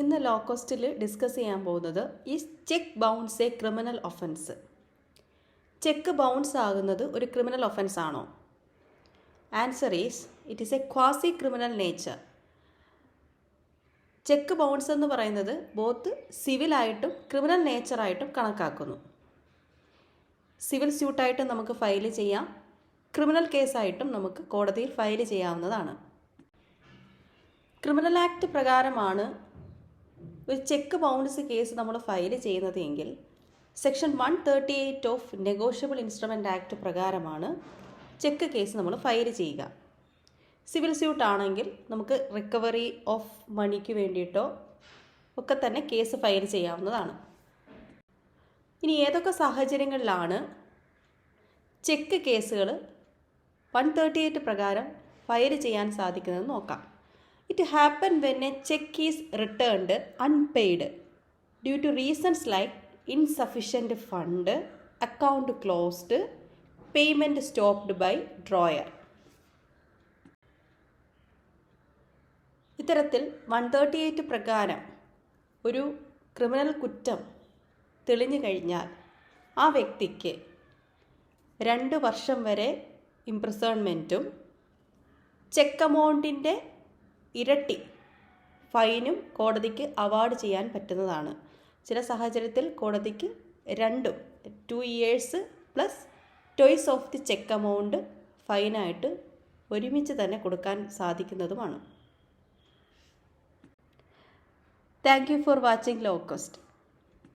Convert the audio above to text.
ഇന്ന് law കോസ്റ്റിൽ discuss ചെയ്യാൻ പോകുന്നത് ഈ cheque bounce a criminal offence cheque bounce ആകുന്നത് ഒരു ക്രിമിനൽ ഒഫൻസ് ആണോ? Answer is it is a quasi criminal nature cheque bounce എന്ന് പറയുന്നത് ബോത്ത് സിവിലായിട്ടും ക്രിമിനൽ നേച്ചറായിട്ടും കണക്കാക്കുന്നു. സിവിൽ സ്യൂട്ടായിട്ടും നമുക്ക് ഫയൽ ചെയ്യാം. ക്രിമിനൽ കേസായിട്ടും നമുക്ക് കോടതിയിൽ ഫയൽ ചെയ്യാവുന്നതാണ്. ക്രിമിനൽ ആക്ട് പ്രകാരമാണ് ഒരു ചെക്ക് ബൗൺസ് കേസ് നമ്മൾ ഫയൽ ചെയ്യുന്നത് എങ്കിൽ section one thirty eight of negotiable instrument act പ്രകാരമാണ് ചെക്ക് കേസ് നമ്മൾ ഫയൽ ചെയ്യുക. സിവിൽ സ്യൂട്ട് ആണെങ്കിൽ നമുക്ക് റിക്കവറി ഓഫ് മണിക്ക് വേണ്ടിയിട്ടോ ഒക്കെ തന്നെ കേസ് ഫയൽ ചെയ്യാവുന്നതാണ്. ഇനി ഏതൊക്കെ സാഹചര്യങ്ങളിലാണ് ചെക്ക് കേസുകൾ വൺ തേർട്ടി എയ്റ്റ് പ്രകാരം ഫയൽ ചെയ്യാൻ സാധിക്കുന്നതെന്ന് നോക്കാം. It happen when a cheque is returned unpaid due to reasons like insufficient fund account closed payment stopped by drawer ഇത്തരത്തിൽ വൺ തേർട്ടി എയ്റ്റ് പ്രകാരം ഒരു ക്രിമിനൽ കുറ്റം തെളിഞ്ഞു കഴിഞ്ഞാൽ ആ വ്യക്തിക്ക് രണ്ട് വർഷം വരെ ഇംപ്രിസൺമെന്റും ചെക്ക് എമൗണ്ടിന്റെ ഇരട്ടി ഫൈനും കോടതിക്ക് അവാർഡ് ചെയ്യാൻ പറ്റുന്നതാണ്. ചില സാഹചര്യത്തിൽ കോടതിക്ക് രണ്ടും two years plus twice of the cheque amount ഫൈനായിട്ട് ഒരുമിച്ച് തന്നെ കൊടുക്കാൻ സാധിക്കുന്നതുമാണ്. Thank you for watching law cost